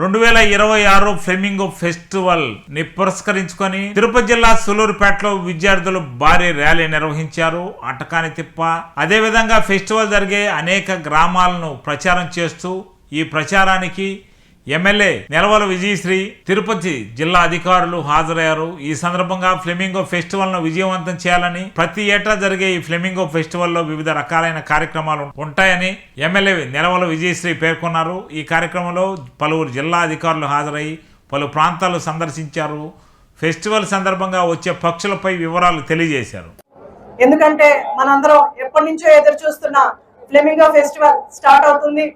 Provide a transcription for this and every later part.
రెండు వేల ఇరవై ఆరు ఫ్లెమింగో ఫెస్టివల్ని పురస్కరించుకొని తిరుపతి జిల్లా సులూరుపేటలో విద్యార్థులు భారీ ర్యాలీ నిర్వహించారు. అటకాని తిప్ప. అదేవిధంగా ఫెస్టివల్ జరిగే అనేక గ్రామాలను ప్రచారం చేస్తూ ఈ ప్రచారానికి ఎమ్మెల్యే నెలవల విజయశ్రీ తిరుపతి జిల్లా అధికారులు హాజరయ్యారు. ఈ సందర్భంగా ఫ్లెమింగో ఫెస్టివల్ను విజయవంతం చేయాలని ప్రతి ఏటా జరిగే ఈ ఫ్లెమింగో ఫెస్టివల్లో వివిధ రకాలైన కార్యక్రమాలు ఉంటాయని ఎమ్మెల్యే నెలవల విజయశ్రీ పేర్కొన్నారు. ఈ కార్యక్రమంలో పలువురు జిల్లా అధికారులు హాజరై పలు ప్రాంతాలు సందర్శించారు. ఫెస్టివల్ సందర్భంగా వచ్చే పక్షులపై వివరాలు తెలియజేశారు. ఎందుకంటే మనందరం ఎప్పటి నుంచో ఎదురు చూస్తున్న ఫ్లెమింగో ఫెస్టివల్ స్టార్ట్ అవుతుంది.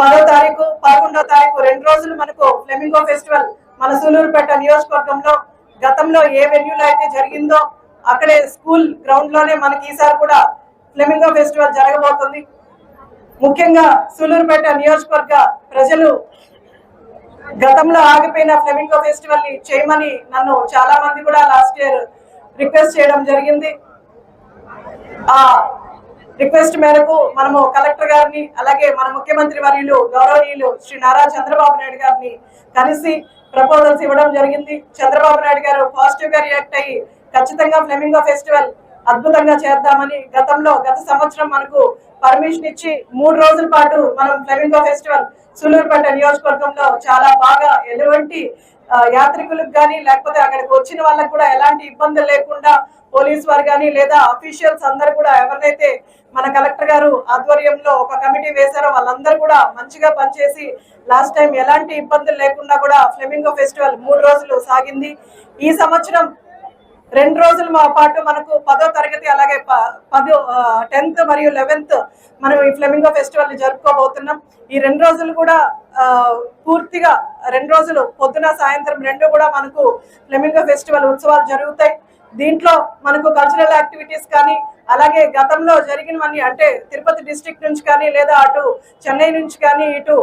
పదో తారీఖు పదకొండో తారీఖు రెండు రోజులు మనకు ఫ్లెమింగో ఫెస్టివల్ మన సూలూరుపేట నియోజకవర్గంలో గతంలో ఏ వెన్యూలో అయితే జరిగిందో అక్కడే స్కూల్ గ్రౌండ్లోనే మనకి ఈసారి కూడా ఫ్లెమింగో ఫెస్టివల్ జరగబోతుంది. ముఖ్యంగా సూలూరుపేట నియోజకవర్గ ప్రజలు గతంలో ఆగిపోయిన ఫ్లెమింగో ఫెస్టివల్ని చేయమని నన్ను చాలా మంది కూడా లాస్ట్ ఇయర్ రిక్వెస్ట్ చేయడం జరిగింది. ఆ రిక్వెస్ట్ మేరకు మనము కలెక్టర్ గారిని అలాగే మన ముఖ్యమంత్రి వర్యులు గౌరవనీయులు శ్రీ నారా చంద్రబాబు నాయుడు గారిని కలిసి ప్రపోజల్స్ ఇవ్వడం జరిగింది. చంద్రబాబు నాయుడు గారు పాజిటివ్గా రియాక్ట్ అయ్యి ఖచ్చితంగా ఫ్లెమింగో ఫెస్టివల్ అద్భుతంగా చేద్దామని గతంలో గత సంవత్సరం మనకు పర్మిషన్ ఇచ్చి మూడు రోజుల పాటు మనం ఫ్లెమింగో ఫెస్టివల్ సూలూరుపేట నియోజకవర్గంలో చాలా బాగా ఎటువంటి యాత్రికులకు కానీ లేకపోతే అక్కడికి వచ్చిన వాళ్ళకు కూడా ఎలాంటి ఇబ్బందులు లేకుండా పోలీస్ వారు కానీ లేదా అఫీషియల్స్ అందరు కూడా ఎవరినైతే మన కలెక్టర్ గారు ఆధ్వర్యంలో ఒక కమిటీ వేశారో వాళ్ళందరూ కూడా మంచిగా పనిచేసి లాస్ట్ టైం ఎలాంటి ఇబ్బందులు లేకుండా కూడా ఫ్లెమింగో ఫెస్టివల్ మూడు రోజులు సాగింది. ఈ సంవత్సరం రెండు రోజుల మా పాటు మనకు పదో తరగతి అలాగే ప- పదో టెన్త్ మరియు లెవెన్త్ మనం ఈ ఫ్లెమింగో ఫెస్టివల్ని జరుపుకోబోతున్నాం. ఈ రెండు రోజులు కూడా పూర్తిగా రెండు రోజులు పొద్దున సాయంత్రం రెండు కూడా మనకు ఫ్లెమింగో ఫెస్టివల్ ఉత్సవాలు జరుగుతాయి. దీంట్లో మనకు కల్చరల్ యాక్టివిటీస్ కానీ అలాగే గతంలో జరిగినవన్నీ అంటే తిరుపతి డిస్ట్రిక్ట్ నుంచి కానీ లేదా అటు చెన్నై నుంచి కానీ ఇటు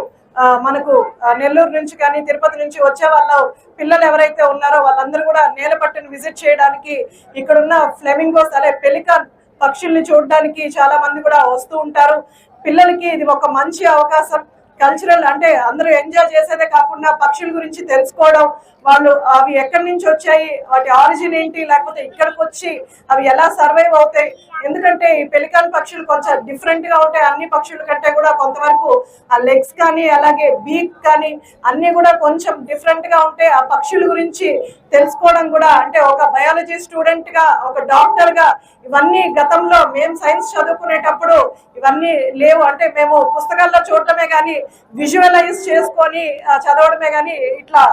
మనకు నెల్లూరు నుంచి కానీ తిరుపతి నుంచి వచ్చే వాళ్ళ పిల్లలు ఎవరైతే ఉన్నారో వాళ్ళందరూ కూడా నేలపట్టును విజిట్ చేయడానికి ఇక్కడున్న ఫ్లెమింగోస్ అదే పెలికాన్ పక్షుల్ని చూడడానికి చాలా మంది కూడా వస్తూ ఉంటారు. పిల్లలకి ఇది ఒక మంచి అవకాశం. కల్చరల్ అంటే అందరూ ఎంజాయ్ చేసేదే కాకుండా పక్షుల గురించి తెలుసుకోవడం వాళ్ళు అవి ఎక్కడి నుంచి వచ్చాయి వాటి ఆరిజిన్ ఏంటి లేకపోతే ఇక్కడికి వచ్చి అవి ఎలా సర్వైవ్ అవుతాయి. ఎందుకంటే ఈ పెలికాన్ పక్షులు కొంచెం డిఫరెంట్గా ఉంటాయి. అన్ని పక్షుల కంటే కూడా కొంతవరకు ఆ లెగ్స్ కానీ అలాగే బీక్ కానీ అన్ని కూడా కొంచెం డిఫరెంట్గా ఉంటాయి. ఆ పక్షుల గురించి తెలుసుకోవడం కూడా అంటే ఒక బయాలజీ స్టూడెంట్గా ఒక డాక్టర్గా ఇవన్నీ గతంలో మేము సైన్స్ చదువుకునేటప్పుడు ఇవన్నీ లేవు. అంటే మేము పుస్తకాల్లో చూడటమే కానీ విజువలైజ్ చేసుకొని చదవడమే కానీ ఇట్లా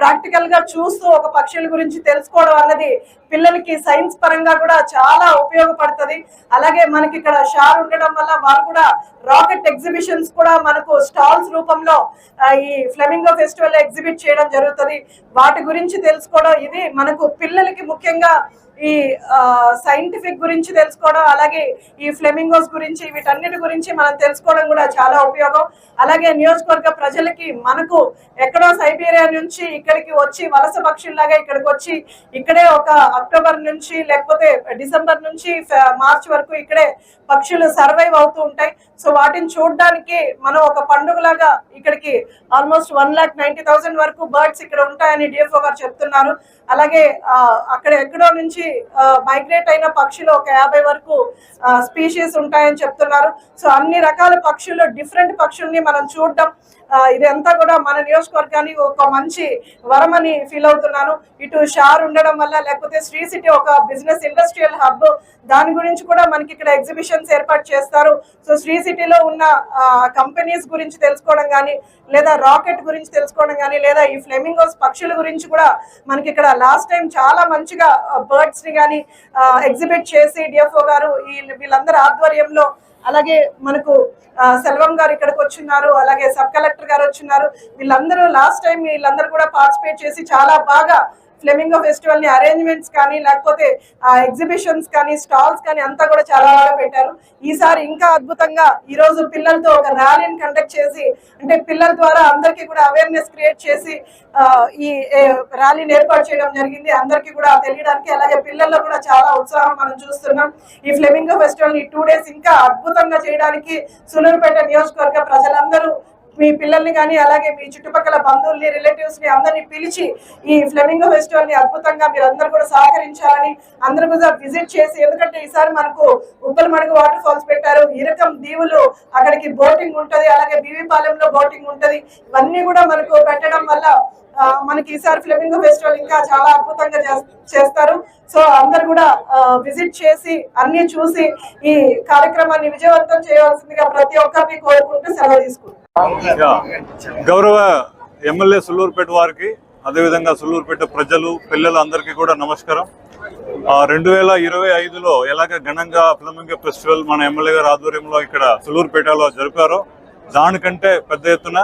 ప్రాక్టికల్గా చూస్తూ ఒక పక్షుల గురించి తెలుసుకోవడం అన్నది పిల్లలకి సైన్స్ పరంగా కూడా చాలా ఉపయోగపడుతుంది. అలాగే మనకి ఇక్కడ షార్ ఉండడం వల్ల వాళ్ళు కూడా రాకెట్ ఎగ్జిబిషన్స్ కూడా మనకు స్టాల్స్ రూపంలో ఈ ఫ్లెమింగో ఫెస్టివల్ ఎగ్జిబిట్ చేయడం జరుగుతుంది. వాటి గురించి తెలుసుకోవడం ఇది మనకు పిల్లలకి ముఖ్యంగా ఈ సైంటిఫిక్ గురించి తెలుసుకోవడం అలాగే ఈ ఫ్లెమింగోస్ గురించి వీటన్నిటి గురించి మనం తెలుసుకోవడం కూడా చాలా ఉపయోగం. అలాగే నియోజకవర్గ ప్రజలకి మనకు ఎక్కడో సైబీరియా నుంచి ఇక్కడికి వచ్చి వలస పక్షుల్లాగా ఇక్కడికి వచ్చి ఇక్కడే ఒక అక్టోబర్ నుంచి లేకపోతే డిసెంబర్ నుంచి మార్చ్ వరకు ఇక్కడే పక్షులు సర్వైవ్ అవుతూ ఉంటాయి. సో వాటిని చూడడానికి మనం ఒక పండుగలాగా ఇక్కడికి almost one lakh ninety thousand వరకు బర్డ్స్ ఇక్కడ ఉంటాయని డిఎఫ్ఓ గారు చెప్తున్నారు. అలాగే అక్కడ ఎక్కడో నుంచి మైగ్రేట్ అయిన పక్షులు ఒక యాభై వరకు స్పీషీస్ ఉంటాయని చెప్తున్నారు. సో అన్ని రకాల పక్షులు డిఫరెంట్ పక్షుల్ని మనం చూడడం. ఇదంతా కూడా మన నియోజకవర్గానికి ఒక మంచి వరమని ఫీల్ అవుతున్నాను. ఇటు షార్ ఉండడం వల్ల లేకపోతే శ్రీ సిటీ ఒక బిజినెస్ ఇండస్ట్రియల్ హబ్ దాని గురించి కూడా మనకి ఇక్కడ ఎగ్జిబిషన్స్ ఏర్పాటు చేస్తారు. సో శ్రీ సిటీలో ఉన్న కంపెనీస్ గురించి తెలుసుకోవడం కానీ లేదా రాకెట్ గురించి తెలుసుకోవడం కానీ లేదా ఈ ఫ్లెమింగోస్ పక్షుల గురించి కూడా మనకి ఇక్కడ లాస్ట్ టైం చాలా మంచిగా బర్డ్స్ని కానీ ఎగ్జిబిట్ చేసి డిఎఫ్ఓ గారు ఈ వీళ్ళందరి ఆధ్వర్యంలో అలాగే మనకు సెల్వం గారు ఇక్కడికి వచ్చిన్నారు అలాగే సబ్ కలెక్టర్ గారు వచ్చిన్నారు. వీళ్ళందరూ లాస్ట్ టైం వీళ్ళందరూ కూడా పార్టిసిపేట్ చేసి చాలా బాగా ఫ్లెమింగో ఫెస్టివల్ని అరేంజ్మెంట్స్ కానీ లేకపోతే ఎగ్జిబిషన్స్ కానీ స్టాల్స్ కానీ అంతా కూడా చాలా బాగా పెట్టారు. ఈసారి ఇంకా అద్భుతంగా ఈ రోజు పిల్లలతో ఒక ర్యాలీని కండక్ట్ చేసి అంటే పిల్లల ద్వారా అందరికీ కూడా అవేర్నెస్ క్రియేట్ చేసి ఈ ర్యాలీని ఏర్పాటు చేయడం జరిగింది. అందరికీ కూడా తెలియడానికి అలాగే పిల్లల్లో కూడా చాలా ఉత్సాహం మనం చూస్తున్నాం. ఈ ఫ్లెమింగో ఫెస్టివల్ ఈ టూ డేస్ ఇంకా అద్భుతంగా చేయడానికి సులూరుపేట నియోజకవర్గ ప్రజలందరూ మీ పిల్లల్ని కానీ అలాగే మీ చుట్టుపక్కల బంధువుల్ని రిలేటివ్స్ని అందరినీ పిలిచి ఈ ఫ్లెమింగో ఫెస్టివల్ని అద్భుతంగా మీరు అందరూ కూడా సహకరించాలని అందరూ కూడా విజిట్ చేసి ఎందుకంటే ఈసారి మనకు ఉప్పల్ మడుగు వాటర్ ఫాల్స్ పెట్టారు. ఇరకం దీవులు అక్కడికి బోటింగ్ ఉంటది అలాగే బీవీపాలెంలో బోటింగ్ ఉంటది. ఇవన్నీ కూడా మనకు పెట్టడం వల్ల మనకి ఈసారి ఫ్లెమింగో ఫెస్టివల్ ఇంకా చాలా అద్భుతంగా చేస్తారు. సో అందరు కూడా విజిట్ చేసి అన్ని చూసి ఈ కార్యక్రమాన్ని విజయవంతం చేయవలసిందిగా ప్రతి ఒక్కరిని కోరుకుంటూ సెలవు తీసుకుంటారు గౌరవ ఎమ్మెల్యే సుల్లూరుపేట వారికి అదేవిధంగా సుల్లూరుపేట ప్రజలు పిల్లలు అందరికీ కూడా నమస్కారం. రెండు వేల ఇరవై ఐదులో ఎలాగ ఘనంగా ఫిలమింగ ఫెస్టివల్ మన ఎమ్మెల్యే గారి ఆధ్వర్యంలో ఇక్కడ సుల్లూరుపేటలో జరిపారో దానికంటే పెద్ద ఎత్తున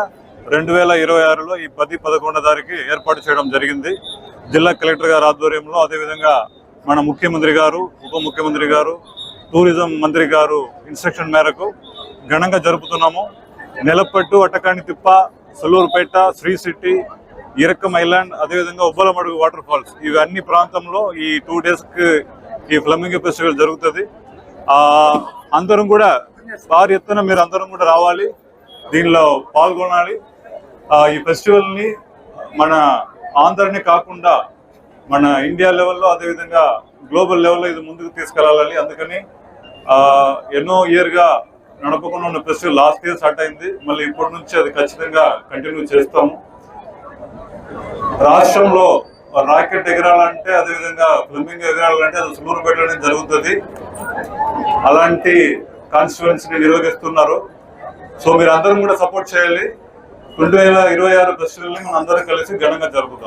రెండు వేల ఇరవై ఆరులో ఈ పది పదకొండో తారీఖు ఏర్పాటు చేయడం జరిగింది. జిల్లా కలెక్టర్ గారి ఆధ్వర్యంలో అదేవిధంగా మన ముఖ్యమంత్రి గారు ఉప ముఖ్యమంత్రి గారు టూరిజం మంత్రి గారు ఇన్స్ట్రక్షన్ మేరకు ఘనంగా జరుపుతున్నాము. నెలపట్టు అటకాని తిప్ప సొల్లూరుపేట శ్రీ సిటీ ఇరక్కం ఐలాండ్ అదేవిధంగా ఉబ్బలమడుగు వాటర్ ఫాల్స్. ఇవి అన్ని ప్రాంతంలో ఈ టూ డేస్కి ఈ ఫ్లమింగ్ ఫెస్టివల్ జరుగుతుంది. అందరం కూడా భారీ ఎత్తున మీరు అందరం కూడా రావాలి. దీనిలో పాల్గొనాలి. ఈ ఫెస్టివల్ని మన ఆంధ్రని కాకుండా మన ఇండియా లెవెల్లో అదేవిధంగా గ్లోబల్ లెవెల్లో ఇది ముందుకు తీసుకెళ్ళాలని అందుకని ఎన్నో ఇయర్గా నడపకుండా ఉన్న ఫెస్టివల్ లాస్ట్ ఇయర్ స్టార్ట్ అయింది. మళ్ళీ ఇప్పటి నుంచి అది ఖచ్చితంగా కంటిన్యూ చేస్తాము. రాష్ట్రంలో రాకెట్ ఎగరాలంటే అదేవిధంగా ఫ్లమింగ్ ఎగరాలంటే అది సూర్యుపేటలోనే జరుగుతుంది. అలాంటి కాన్స్టిట్యువెన్సీని నిర్వహిస్తున్నారు సో మీరు అందరం కూడా సపోర్ట్ చేయాలి. రెండు వేల ఇరవై ఆరు ఫెస్టివల్ మనం అందరం కలిసి ఘనంగా జరుపుతాం.